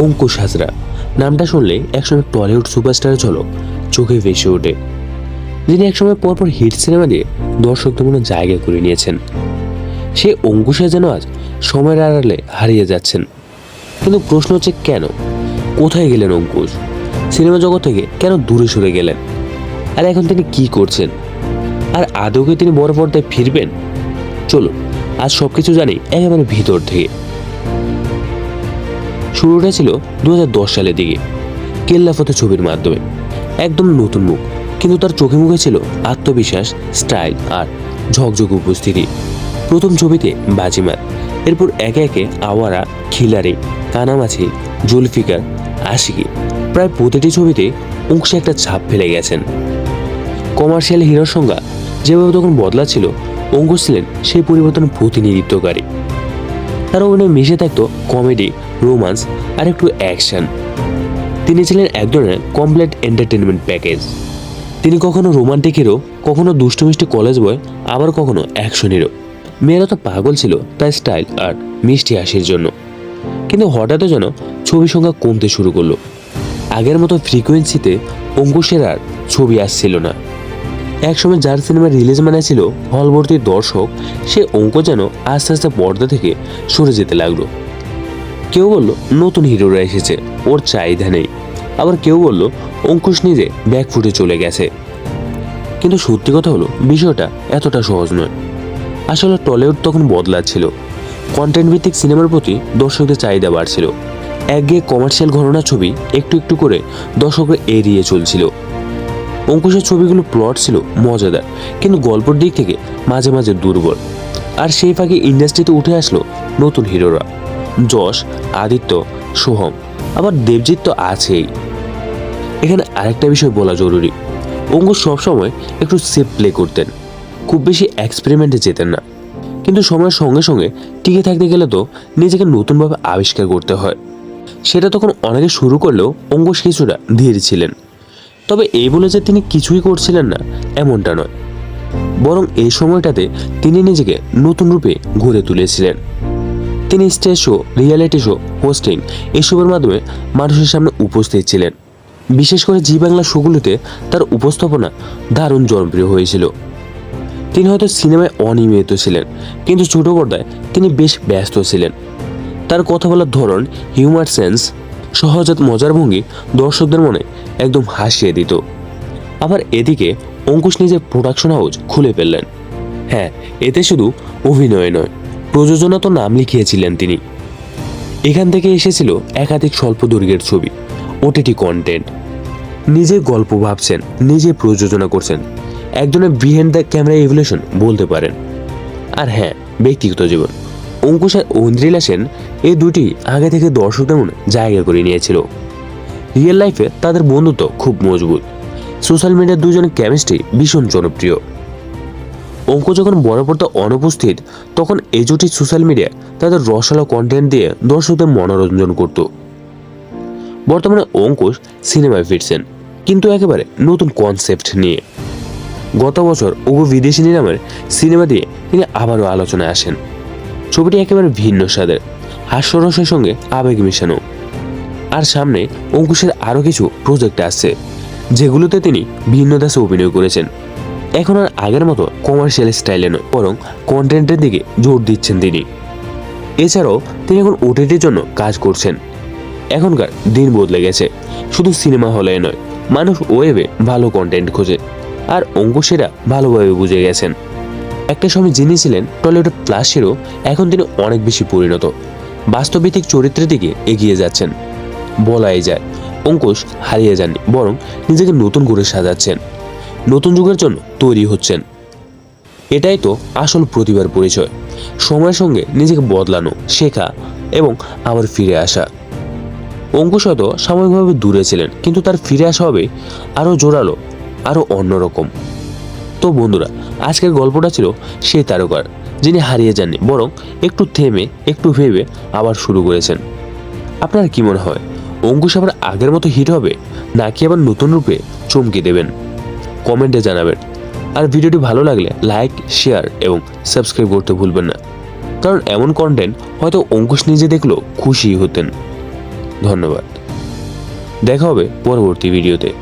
অঙ্কুশ হাজরা। নামটা শুনলে একসময় টলিউড সুপারস্টারের ঝলক চোখে ভেসে ওঠে। যিনি একসময় পরপর হিট সিনেমা দিয়ে দর্শকদের মনে জায়গা করে নিয়েছেন। সে অঙ্কুশে যেন আজ সময়ের আড়ালে হারিয়ে যাচ্ছেন। কিন্তু প্রশ্ন হচ্ছে কেন? কোথায় গেলেন অঙ্কুশ? সিনেমা জগৎ থেকে কেন দূরে সরে গেলেন? আর এখন তিনি কি করছেন? আর আদৌকে তিনি বড় পর্দায় ফিরবেন? চলুন, আজ সব কিছু জানি একেবারে ভিতর থেকে। শুরুটা ছিল দু হাজার দশ সালের দিকে কেল্লাফতে ছবির মাধ্যমে। একদম নতুন মুখ, কিন্তু তার চোখে মুখে ছিল আত্মবিশ্বাস, স্টাইল আর ঝকঝক উপস্থিতি। প্রথম ছবিতে বাজিমাত, এরপর একে একে আওয়ারা খিলারি কানামাছি, জুলফিকার, আশিকি, প্রায় প্রতিটি ছবিতে অংশে একটা ছাপ ফেলে গেছেন। কমার্শিয়াল হিরোর সংজ্ঞা যেভাবে তখন বদলা ছিল অঙ্কুশ ছিলেন সেই পরিবর্তন প্রতিনিধিত্বকারী। তার অভিনয় মিশে থাকতো কমেডি, রোমান্স আর একটু অ্যাকশন। তিনি ছিলেন এক ধরনের কমপ্লিট এন্টারটেনমেন্ট প্যাকেজ। তিনি কখনো রোমান্টিক হিরো, কখনো দুষ্টু মিষ্টি কলেজ বয় আবার কখনো অ্যাকশন হিরো মেয়েরা তো পাগল ছিল তার স্টাইল আর মিষ্টি হাসির জন্য। কিন্তু হঠাৎ যেন ছবি সংখ্যা কমতে শুরু করল। আগের মতো ফ্রিকোয়েন্সিতে অঙ্কুশের আর ছবি আসছিল না। একসময় যার সিনেমা রিলিজ মানে ছিল হলভর্তি দর্শক, সে অঙ্ক যেন আস্তে আস্তে পর্দা থেকে সরে যেতে লাগল। কেউ বলল, নতুন হিরোরা এসেছে, ওর চাহিদা নেই। আবার কেউ বলল, অঙ্কুশ নিজে ব্যাকফুটে চলে গেছে। কিন্তু সত্যি কথা হলো, বিষয়টা এতটা সহজ নয়। আসলে টলিউড তখন বদলাচ্ছিল। কন্টেন্ট ভিত্তিক সিনেমার প্রতি দর্শকদের চাহিদা বাড়ছিল। একঘেয়ে কমার্শিয়াল ঘটনা ছবি একটু একটু করে দর্শকরা এড়িয়ে চলছিল। অঙ্কুশের ছবিগুলো প্লট ছিল মজাদার, কিন্তু গল্পের দিক থেকে মাঝে মাঝে দুর্বল। আর সেই ফাঁকে ইন্ডাস্ট্রিতে উঠে আসলো নতুন হিরোরা। যশ, আদিত্য, সোহম, আবার দেবজিৎ তো আছেই। এখানে আরেকটা বিষয় বলা জরুরি। অঙ্কুশ সবসময় একটু সেফ প্লে করতেন। খুব বেশি এক্সপেরিমেন্টে যেতেন না। কিন্তু সময়ের সঙ্গে সঙ্গে টিকে থাকতে গেলে তো নিজেকে নতুনভাবে আবিষ্কার করতে হয়। সেটা তখন অনেকে শুরু করলেও অঙ্কুশ কিছুটা ধীর ছিলেন। তবে এই বলে যে তিনি কিছুই করছিলেন না, এমনটা নয়। বরং এই সময়টাতে তিনি নিজেকে নতুন রূপে গড়ে তুলেছিলেন। তিনি stage show, reality show, hosting এসবের মাধ্যমে মানুষের সামনে উপস্থিত ছিলেন। বিশেষ করে জি বাংলা শোগুলোতে তার উপস্থাপনা দারুণ জনপ্রিয় হয়েছিল। তিনি হয়তো সিনেমায় অনিয়মিত ছিলেন, কিন্তু ছোট পর্দায় তিনি বেশ ব্যস্ত ছিলেন। তার কথা বলার ধরন, হিউমার সেন্স সহজাত মজার ভঙ্গি দর্শকদের মনে একদম হাসিয়ে দিত। আবার এদিকে অঙ্কুশ নিজের প্রোডাকশন হাউস খুলে ফেললেন। হ্যাঁ এতে শুধু অভিনয় নয়, প্রযোজনা তো নাম লিখিয়েছিলেন তিনি। এখান থেকে এসেছিল একাধিক স্বল্প দৈর্ঘ্যের ছবি ওটিটি কন্টেন্ট নিজে গল্প ভাবছেন, নিজে প্রযোজনা করছেন, একজনের বিহাইন্ড দ্য ক্যামেরা এভলিউশন বলতে পারেন। আর হ্যাঁ ব্যক্তিগত জীবন। অঙ্কুশ আর ঐন্দ্রিলা সেন এই দুটি আগে থেকে দর্শকদের মনে জায়গা করে নিয়েছিল। রিয়েল লাইফে তাদের বন্ধুত্ব খুব মজবুত। সোশ্যাল মিডিয়ার দুজনের কেমিস্ট্রি ভীষণ জনপ্রিয়। অঙ্ক যখন বড় পড়তে অনুপস্থিত, তখন এই জুটি সোশ্যাল মিডিয়া তাদের রসালো কন্টেন্ট দিয়ে দর্শকদের মনোরঞ্জন করত। বর্তমানে অঙ্কুশ সিনেমায় ফিরছেন, কিন্তু একেবারে নতুন কনসেপ্ট নিয়ে। গত বছর ওগো বিদেশিনী নামের সিনেমা দিয়ে তিনি আবারও আলোচনায় আসেন। ছবিটি একেবারে ভিন্ন স্বাদের, হাস্যরসের সঙ্গে আবেগ মেশানো। আর সামনে অঙ্কুশের আরও কিছু প্রজেক্ট আসছে, যেগুলোতে তিনি ভিন্ন দাসে অভিনয় করেছেন। এখন আর আগের মতো কমার্শিয়াল স্টাইলে নয়, বরং কন্টেন্টের দিকে জোর দিচ্ছেন তিনি। এছাড়াও তিনি এখন ওটিটির জন্য কাজ করছেন। এখনকার দিন বদলে গেছে, শুধু সিনেমা হলে নয়, মানুষ ওয়েবে ভালো কন্টেন্ট খোঁজে, আর অঙ্কুশেরা ভালোভাবে বুঝে গেছেন। একটা সময় যিনি ছিলেন টলিউডের প্লাস হিরো এখন তিনি অনেক বেশি পরিণত। বাস্তবিক চরিত্রের দিকে এগিয়ে যাচ্ছেন। বলাই যায়, অঙ্কুশ হারিয়ে যাননি, বরং নিজেকে নতুন করে সাজাচ্ছেন। নতুন যুগের জন্য তৈরি হচ্ছেন। এটাই তো আসল প্রতিভার পরিচয়। সময়ের সঙ্গে নিজেকে বদলানো, শেখা এবং আবার ফিরে আসা। অঙ্কুশ হয়তো সাময়িকভাবে দূরে ছিলেন, কিন্তু তার ফিরে আসা হবে আরও জোরালো, আরও অন্যরকম। তো বন্ধুরা, আজকের গল্পটা ছিল সেই তারকার, যিনি হারিয়ে যাননি, বরং একটু থেমে, একটু ভেবে আবার শুরু করেছেন। আপনার কি মনে হয়, অঙ্কুশ আবার আগের মতো হিট হবে, নাকি আবার নতুন রূপে চমকে দেবেন? কমেন্টে জানাবেন। আর ভিডিওটি ভালো লাগলে লাইক, শেয়ার এবং সাবস্ক্রাইব করতে ভুলবেন না। কারণ এমন কন্টেন্ট হয়তো অঙ্কুশ নিজে দেখলেও খুশি হতেন। ধন্যবাদ। দেখা হবে পরবর্তী ভিডিওতে।